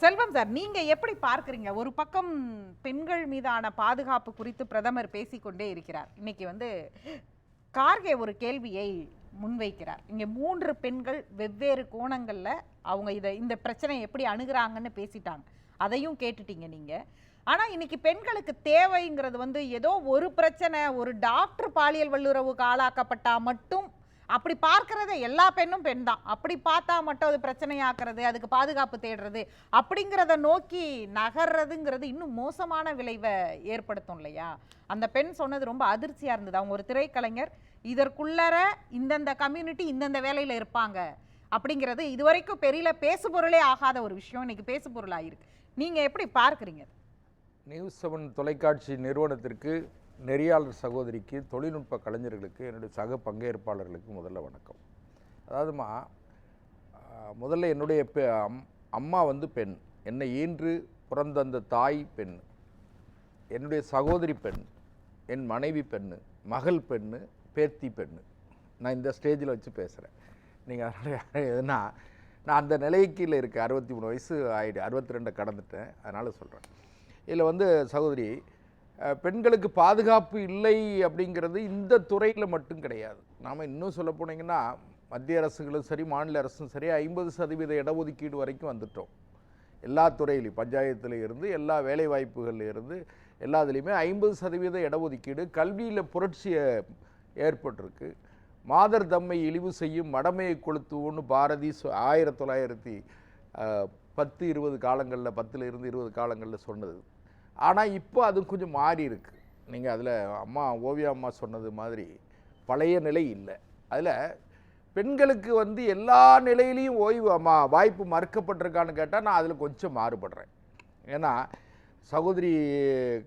செல்வம் sir நீங்க எப்படி பார்க்குறீங்க? ஒரு பக்கம் பெண்கள் மீதான பாதுகாப்பு குறித்து பிரதமர் பேசிக்கொண்டே இருக்கிறார். இன்னைக்கு வந்து கார்கே ஒரு கேள்வியை முன்வைக்கிறார். இங்கே மூன்று பெண்கள் வெவ்வேறு கோணங்களில் அவங்க இதை இந்த பிரச்சனையை எப்படி அணுகிறாங்கன்னு பேசிட்டாங்க. அதையும் கேட்டுட்டீங்க நீங்கள் ஆனால் இன்னைக்கு பெண்களுக்கு தேவைங்கிறது வந்து ஏதோ ஒரு பிரச்சனை ஒரு டாக்டர் பாலியல் வல்லுறவுக்கு ஆளாக்கப்பட்டால் மட்டும் அப்படி பார்க்கறத எல்லா பெண்ணும் பெண் தான். அப்படி பார்த்தா மட்டும் அது பிரச்சனையாக்குறது அதுக்கு பாதுகாப்பு தேடுறது அப்படிங்கிறத நோக்கி நகர்றதுங்கிறது இன்னும் மோசமான விளைவை ஏற்படுத்தும் இல்லையா? அந்த பெண் சொன்னது ரொம்ப அதிர்ச்சியாக இருந்தது. அவங்க ஒரு திரைக்கலைஞர். இதற்குள்ளர இந்தந்த கம்யூனிட்டி இந்தந்த வேலையில் இருப்பாங்க அப்படிங்கிறது இதுவரைக்கும் பெரியல பேசுபொருளே ஆகாத ஒரு விஷயம். இன்னைக்கு பேசுபொருள் ஆயிருக்கு நீங்கள் எப்படி பார்க்குறீங்க? நியூஸ் செவன் தொலைக்காட்சி நிறுவனத்திற்கு நெறியாளர் சகோதரிக்கு தொழில்நுட்ப கலைஞர்களுக்கு என்னுடைய சக பங்கேற்பாளர்களுக்கு முதல்ல வணக்கம். அதாவதுமா முதல்ல என்னுடைய பெ- அம்- அம்மா வந்து பெண். என்னை ஈன்று பிறந்த அந்த தாய் பெண். என்னுடைய சகோதரி பெண். என் மனைவி பெண்ணு மகள் பெண்ணு பேத்தி பெண்ணு நான் இந்த ஸ்டேஜில் வச்சு பேசுகிறேன் நீங்கள் அதனால் எதுனா நான் அந்த நிலைக்கில் இருக்கேன். அறுபத்தி மூணு வயசு ஆகிடு அறுபத்தி ரெண்டை கடந்துட்டேன். அதனால் சொல்கிறேன் இதில் வந்து சகோதரி பெண்களுக்கு பாதுகாப்பு இல்லை அப்படிங்கிறது இந்த துறையில் மட்டும் கிடையாது. நாம் இன்னும் சொல்ல போனீங்கன்னா மத்திய அரசுகளும் சரி மாநில அரசும் சரி ஐம்பது சதவீத இடஒதுக்கீடு வரைக்கும் வந்துட்டோம். எல்லா துறையிலையும் பஞ்சாயத்தில் இருந்து எல்லா வேலை இருந்து எல்லாத்துலேயுமே ஐம்பது சதவீத இடஒதுக்கீடு கல்வியில் புரட்சியை ஏற்பட்டிருக்கு. மாதர் தம்மை இழிவு செய்யும் மடமையை கொளுத்துவோன்னு பாரதி ஆயிரத்தி தொள்ளாயிரத்தி பத்து இருபது காலங்களில் பத்தில் இருந்து இருபது காலங்களில் சொன்னது. ஆனால் இப்போ அது கொஞ்சம் மாறி இருக்கு. நீங்கள் அதில் அம்மா ஓவியா அம்மா சொன்னது மாதிரி பழைய நிலை இல்லை. அதில் பெண்களுக்கு வந்து எல்லா நிலையிலையும் ஓய்வு அம்மா வாய்ப்பு மறுக்கப்பட்டிருக்கான்னு கேட்டால் நான் அதில் கொஞ்சம் மாறுபடுறேன். ஏன்னா சகோதரி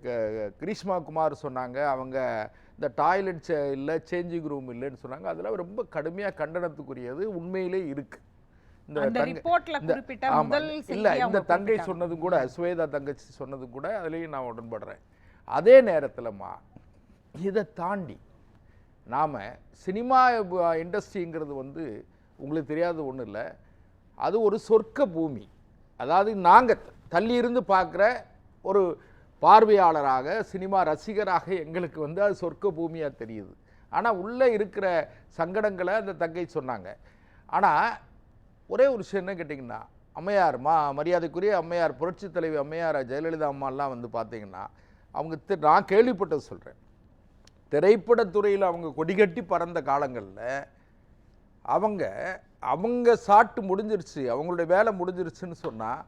க- கிரீஷ்மா குமார் சொன்னாங்க அவங்க இந்த டாய்லெட் இல்லை சேஞ்சிங் ரூம் இல்லைன்னு சொன்னாங்க. அதெல்லாம் ரொம்ப கடுமையாக கண்டனத்துக்குரியது உண்மையிலே இருக்குது இந்த ரிப்போர்ட்ல குறிப்பிட்ட. முதல் இல்ல இந்த தங்கை. சொன்னதும் கூட சுவேதா தங்கச்சி சொன்னதும் கூட அதுலேயும் நான் உடன்படுறேன் அதே நேரத்தில்மா இதை தாண்டி நாம் சினிமா இண்டஸ்ட்ரிங்கிறது வந்து உங்களுக்கு தெரியாத ஒன்றும் இல்லை அது ஒரு சொர்க்க பூமி அதாவது நாங்கள் தள்ளி இருந்து பார்க்குற ஒரு பார்வையாளராக சினிமா ரசிகராக எங்களுக்கு வந்து அது சொர்க்க பூமியாக தெரியுது ஆனால் உள்ளே இருக்கிற சங்கடங்களை அந்த தங்கை சொன்னாங்க ஆனால் ஒரே ஒரு விஷயம் என்ன கேட்டிங்கன்னா அம்மையார் மா மரியாதைக்குரிய அம்மையார் புரட்சி தலைவி அம்மையார் ஜெயலலிதா அம்மாலாம் வந்து பார்த்தீங்கன்னா அவங்க நான் கேள்விப்பட்டது சொல்கிறேன் திரைப்படத்துறையில் அவங்க கொடிகட்டி பறந்த காலங்களில் அவங்க அவங்க சாட்டு முடிஞ்சிருச்சு அவங்களுடைய வேலை முடிஞ்சிருச்சுன்னு சொன்னால்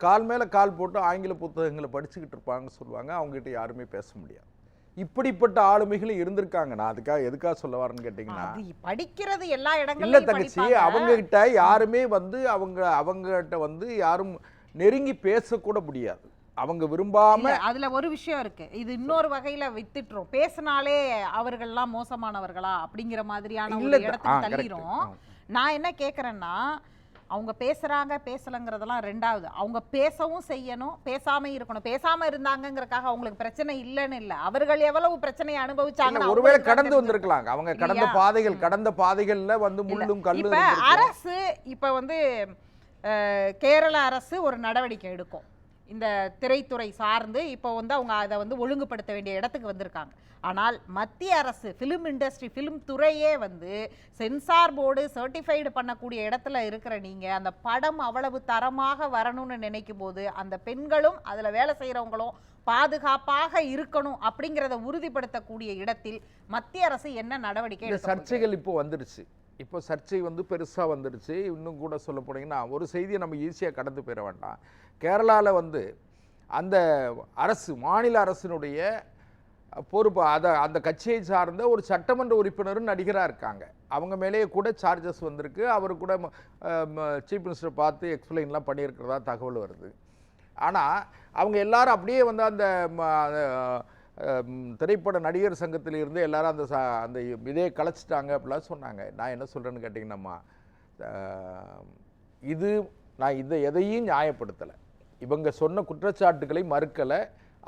கால் மேலே கால் போட்டு ஆங்கில புத்தகங்களை படிச்சுக்கிட்டு இருப்பாங்கன்னு சொல்லுவாங்க. அவங்ககிட்ட யாருமே பேச முடியாது. இப்படிப்பட்ட ஆளுமைகளும் இருந்திருக்காங்க நான் அதுக்காக எதுக்காக சொல்ல வரேன்னு கேட்டிங்கன்னா படிக்கிறது எல்லா இல்ல இடங்கள்லயும் தங்கச்சி படிப்பாங்க. அவங்க கிட்ட யாருமே வந்து அவங்க அவங்ககிட்ட வந்து யாரும் நெருங்கி பேசக்கூட முடியாது அவங்க விரும்பாம இல்ல, அதுல ஒரு விஷயம் இருக்கு இது இன்னொரு வகையில வித்துட்டுரும் பேசினாலே அவர்கள்லாம் மோசமானவர்களா அப்படிங்கிற மாதிரியான இல்ல ஒரு இடத்துக்கு. தள்ளிரும். நான் என்ன கேக்குறேன்னா அவங்க பேசுறாங்க பேசலங்கிறதெல்லாம் ரெண்டாவது. அவங்க பேசவும் செய்யணும் பேசாம இருக்கணும். பேசாம இருந்தாங்கங்கறக்காக அவங்களுக்கு பிரச்சனை இல்லைன்னு இல்ல. அவர்கள் எவ்வளவு பிரச்சனையை அனுபவிச்சாங்க ஒருவேளை கடந்து வந்திருக்கலாம் அவங்க கடந்த? பாதைகள் கடந்த பாதைகள்ல வந்து முள்ளும் கல்லும். அரசு இப்ப வந்து கேரள அரசு ஒரு நடவடிக்கை எடுக்கும். இந்த திரைத்துறை சார்ந்து இப்போ வந்து அவங்க அதை வந்து ஒழுங்குபடுத்த வேண்டிய இடத்துக்கு வந்திருக்காங்க ஆனால் மத்திய அரசு ஃபிலிம் இண்டஸ்ட்ரி ஃபிலிம் துறையே வந்து சென்சார் போர்டு சர்டிஃபைடு பண்ணக்கூடிய இடத்துல இருக்கிற நீங்க அந்த படம் அவ்வளவு தரமாக வரணும்னு நினைக்கும் போது அந்த பெண்களும் அதுல வேலை செய்யறவங்களும் பாதுகாப்பாக இருக்கணும் அப்படிங்கிறத உறுதிப்படுத்தக்கூடிய இடத்தில் மத்திய அரசு என்ன நடவடிக்கை? சர்ச்சைகள் இப்போ வந்துருச்சு இப்போ சர்ச்சை வந்து பெருசாக வந்துடுச்சு. இன்னும் கூட சொல்ல போனீங்கன்னா ஒரு செய்தியை நம்ம ஈஸியாக கடந்து போயிட வேண்டாம். கேரளாவில் வந்து அந்த அரசு மாநில அரசினுடைய பொறுப்பு அதை அந்த கட்சியை சார்ந்த ஒரு சட்டமன்ற உறுப்பினரும் நடிகராக இருக்காங்க. அவங்க மேலேயே கூட சார்ஜஸ் வந்திருக்கு. அவர் கூட சீஃப் மினிஸ்டர் பார்த்து எக்ஸ்பிளைன்லாம் பண்ணியிருக்கிறதா தகவல் வருது. ஆனால் அவங்க எல்லாரும் அப்படியே வந்து அந்த ம, திரைப்பட நடிகர் சங்கத்திலிருந்து எல்லாரும் அந்த சா அந்த இதே கலைச்சிட்டாங்க அப்படிலாம் சொன்னாங்க. நான் என்ன சொல்கிறேன்னு கேட்டிங்கன்னாம்மா இது நான் இதை எதையும் நியாயப்படுத்தலை. இவங்க சொன்ன குற்றச்சாட்டுகளை மறுக்கலை.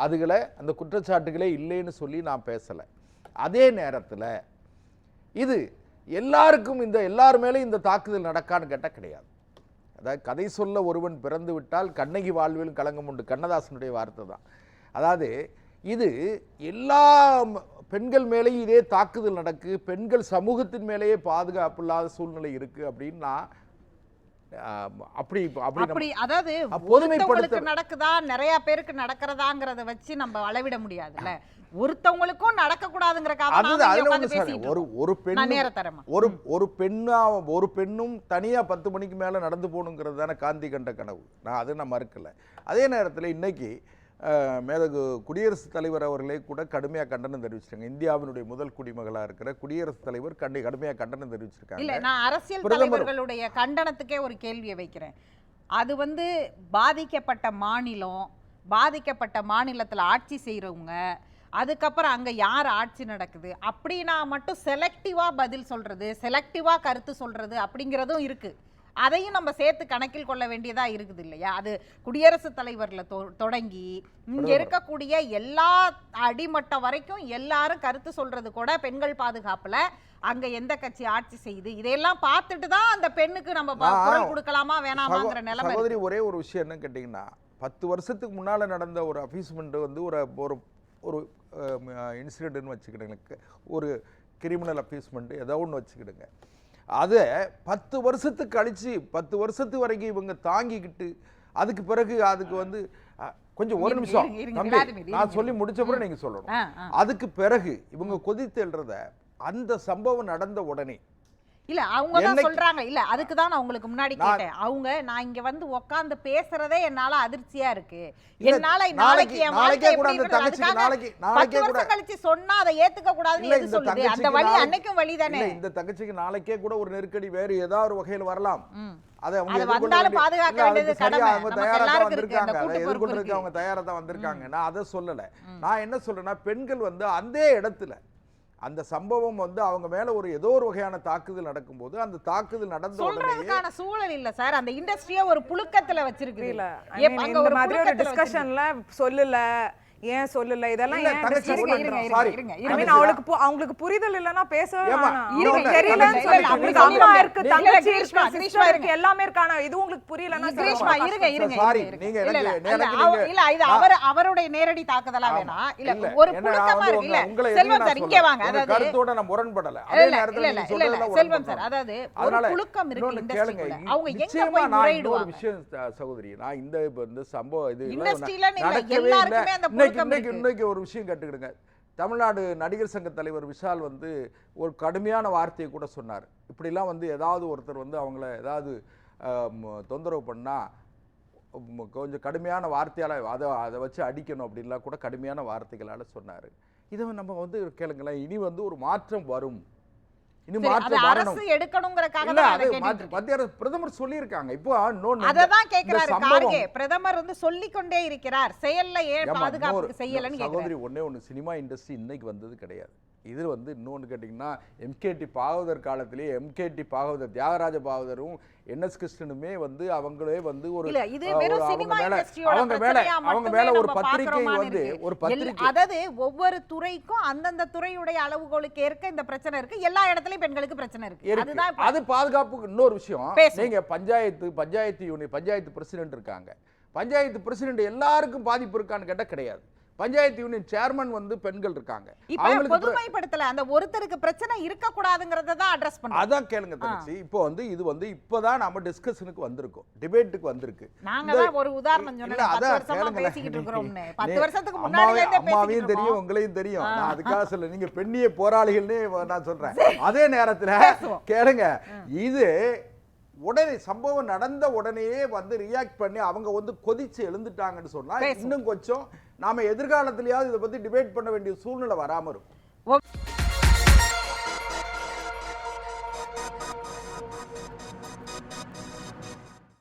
அதுகளை அந்த குற்றச்சாட்டுகளே இல்லைன்னு சொல்லி நான் பேசலை. அதே நேரத்தில் இது எல்லாருக்கும் இந்த எல்லார் மேலேயும் இந்த தாக்குதல் நடக்கான்னு கேட்டால் கிடையாது. அதாவது கதை சொல்ல ஒருவன் பிறந்து விட்டால் கண்ணகி வாழ்வில் களங்கம் உண்டு. கண்ணதாசனுடைய வார்த்தை தான். அதாவது இது எல்லா பெண்கள் மேலேயும் இதே தாக்குதல் நடக்கு. பெண்கள் சமூகத்தின் மேலேயே பாதுகாப்பு இல்லாத சூழ்நிலை இருக்கு அப்படின்னு அப்படி அப்படி அதாவது பொதுமைப்படுத்த- நடக்குதா நிறைய பேருக்கு நடக்கிறதாங்கிறத வச்சு நம்ம அளவிட முடியாதுல்ல. ஒருத்தவங்களுக்கும் நடக்க பேசிட்டு ஒரு. ஒரு பெண் ஒரு ஒரு பெண்ணா ஒரு பெண்ணும் தனியா பத்து மணிக்கு மேல நடந்து போகணுங்கிறது தானே காந்தி கண்ட கனவு. நான் அதை நான் மறுக்கல. அதே நேரத்துல இன்னைக்கு மேதகு குடியரசுத் தலைவர் அவர்களே கூட கடுமையா கண்டனம் தெரிவிச்சிருக்காங்க இந்தியாவினுடைய முதல் குடிமகளா இருக்கிற குடியரசுத் தலைவர் கண்டி கடுமையா கண்டனம் இல்ல தெரிவிச்சிருக்காங்க நான் அரசியல். தலைவர்களுடைய கண்டனத்துக்கே ஒரு கேள்வியை வைக்கிறேன். அது வந்து பாதிக்கப்பட்ட மாநிலம் பாதிக்கப்பட்ட மாநிலத்துல ஆட்சி செய்றவங்க அதுக்கப்புறம் அங்க யார் ஆட்சி நடக்குது? அப்படின்னா மட்டும் செலக்டிவா பதில் சொல்றது செலக்டிவா கருத்து சொல்றது அப்படிங்கிறதும் இருக்கு. அதையும் நம்ம சேர்த்து கணக்கில் கொள்ள வேண்டியதா இருக்குது இல்லையா? அது குடியரசுத் தலைவர்ல தொடங்கி இங்க. இருக்கக்கூடிய எல்லா அடிமட்டம் வரைக்கும் எல்லாரும் கருத்து சொல்றது கூட பெண்கள் பாதுகாப்புல அங்க எந்த கட்சி ஆட்சி செய்யுது இதையெல்லாம் பார்த்துட்டு தான் அந்த பெண்ணுக்கு நம்ம குரல் கொடுக்கலாமா வேணாமாங்கிற நிலைமை ஒரே ஒரு விஷயம் என்ன கேட்டிங்கன்னா பத்து வருஷத்துக்கு முன்னால நடந்த ஒரு அஃபீஸ்மெண்ட் வந்து ஒரு ஒரு ஒரு இன்சிடென்ட்னு வச்சுக்கிடுங்க. ஒரு கிரிமினல் அஃபீஸ்மெண்ட் ஏதோ ஒன்று வச்சுக்கிடுங்க. அதை பத்து வருஷத்துக்கு கழிச்சு பத்து வருஷத்து வரைக்கும் இவங்க தாங்கிக்கிட்டு அதுக்கு பிறகு அதுக்கு வந்து கொஞ்சம் ஒரு நிமிஷம். தம்பி நான் சொல்லி முடிச்ச பிறகு நீங்க சொல்லணும். அதுக்கு பிறகு இவங்க கொதித்து எழுறத அந்த சம்பவம் நடந்த உடனே இல்ல அவங்க தான் சொல்றாங்க. இல்ல அதுக்கு தான் நான் உங்களுக்கு முன்னாடி கேட்டேன். அவங்க நான் இங்க வந்து உட்கார்ந்து பேசுறதே என்னால அதிர்ச்சியா இருக்கு. என்னால நாளைக்கு- என் வாழ்க்கை நாளைக்கே நாளைக்கு கூட கழிச்சு சொன்னா அதை ஏத்துக்க கூடாதுன்னு எது சொல்லுது? அந்த வழி அன்னைக்கும் வழி தானே? இந்த தங்கச்சிக்கு நாளைக்கே கூட ஒரு நெருக்கடி வேறு ஏதாவது ஒரு வகையில் வரலாம். அதை அவங்க வந்தாலும் பாதுகாக்க வேண்டியது கடமை. அவங்க தயாரா தான் வந்திருக்காங்க. அதை எதிர்கொள்றதுக்கு இருக்கு. அவங்க தயாரா தான் வந்திருக்காங்க. நான் அதை சொல்லல நான் என்ன சொல்றேன்னா பெண்கள் வந்து அந்த இடத்துல அந்த சம்பவம் வந்து அவங்க மேல ஒரு ஏதோ ஒரு வகையான தாக்குதல் நடக்கும்போது அந்த தாக்குதல் நடந்த உடனே சொல்றதுக்கான சூழல் இல்ல சார். அந்த இண்டஸ்ட்ரியே ஒரு புழுக்கத்துல வச்சிருக்கு புரியல I mean, இந்த மாதிரி ஒரு டிஸ்கஷன்ல சொல்லல. ஏன் சொல்லல? இதெல்லாம் அவளுக்கு அவங்களுக்கு புரிதல் இல்லைன்னா பேசவே. இருங்க, அவங்களுக்கு அம்மா இருக்கு. தங்கச்சி இருக்கு கிரீஷ்மா இருக்கு எல்லாமே இருக்கான? இது உங்களுக்கு புரியலன்னா கிரீஷ்மா. இருங்க இருங்க நீங்க இல்ல, நீங்க- இது அவர் அவருடைய நேரடி தாக்குதலா. வேணாம் இல்ல ஒரு வந்து இருக்கு இல்ல செல்வம் சார் இங்கே. வாங்க. அதாவது கருத்தோட நான் முரண்படல. அதே நேரத்துல நீங்க சொல்றதெல்லாம் செல்வம். சார் அதாவது ஒரு புழுக்கம் இருக்கு இண்டஸ்ட்ரிக்குள்ள அவங்க எங்க போய் முறையிடுவாங்க. விஷயம் சகோதரி நான் இந்த இந்த சம்பவம் இது இண்டஸ்ட்ரியில இல்ல எல்லாருக்குமே அந்த இன்னைக்கு இன்னைக்கு ஒரு விஷயம் கேட்டுக்கிடுங்க. தமிழ்நாடு நடிகர் சங்க தலைவர் விஷால் வந்து ஒரு கடுமையான வார்த்தையை கூட சொன்னார். இப்படிலாம் வந்து ஏதாவது ஒருத்தர் வந்து அவங்கள ஏதாவது தொந்தரவு பண்ணா ம், கொஞ்சம் கடுமையான வார்த்தையால அதை அதை வச்சு அடிக்கணும் அப்படின்லாம் கூட கடுமையான வார்த்தைகளால சொன்னார். இதை நம்ம வந்து கேளுங்களேன். இனி வந்து ஒரு மாற்றம் வரும். பிரதமர் சொல்லியிருக்காங்க. சொல்லிக்கொண்டே இருக்கிறார். செயல்ல ஏன் இன்னொரு- செய்யலன்னு சகோதரி ஒண்ணே ஒண்ணு சினிமா இண்டஸ்ட்ரி இன்னைக்கு வந்தது கிடையாது. இது வந்து இன்னொன்று கேட்டிங்கன்னா எம்கேடி பாகவதர் காலத்திலே எம்கேடி பாகவதர் தியாகராஜ பாகவதரும் என்எஸ் கிருஷ்ணனுமே வந்து அவங்களே வந்து ஒரு அவங்க மேல அவங்க மேல அவங்க மேல ஒரு பத்திரிகை வந்து. ஒரு பத்திரிகை அதாவது ஒவ்வொரு துறைக்கும் அந்தந்த துறையுடைய அளவுகோலுக்கு ஏற்க இந்த பிரச்சனை இருக்கு எல்லா இடத்துலயும் பெண்களுக்கு பிரச்சனை இருக்கு. அதுதான் அது பாதுகாப்புக்கு இன்னொரு விஷயம். நீங்க பஞ்சாயத்து பஞ்சாயத்து யூனி பஞ்சாயத்து பிரசிடென்ட் இருக்காங்க பஞ்சாயத்து பிரசிடென்ட் எல்லாருக்கும் பாதிப்பு இருக்கான்னு கேட்டா கிடையாது பஞ்சாயத்து யூனியன் சேர்மன் வந்து பெண்கள் இருக்காங்க. அவங்களுக்கு பொதுமைப்படுத்தல அந்த ஒருத்தருக்கு பிரச்சனை இருக்க கூடாதுங்கறத தான் அட்ரஸ் பண்றோம் அதான் கேளுங்க தங்கச்சி. இப்போ வந்து இது வந்து இப்போதான் நம்ம டிஸ்கஷனுக்கு வந்திருக்கோம். டிபேட்டுக்கு வந்திருக்கு. நாங்க தான் ஒரு உதாரணம் சொன்னோம் பத்து அதான் வருஷமா கேளுங்களேன். பேசிக்கிட்டு வருஷத்துக்கு முன்னாடி இருந்தே அம்மாவையும் தெரியும் உங்களையும் தெரியும். நான் அதுக்காக சொல்ல நீங்க பெண்ணிய போராளிகள்னே நான் சொல்றேன். அதே நேரத்துல. கேளுங்க. இது உடனே சம்பவம் நடந்த உடனேயே வந்து ரியாக்ட் பண்ணி அவங்க வந்து கொதிச்சு எழுந்துட்டாங்கன்னு சொன்னா. இன்னும் கொஞ்சம் நாம எதிர்காலத்திலயாவது இதை பத்தி டிபேட் பண்ண வேண்டிய சூழ்நிலை வராம இருக்கும்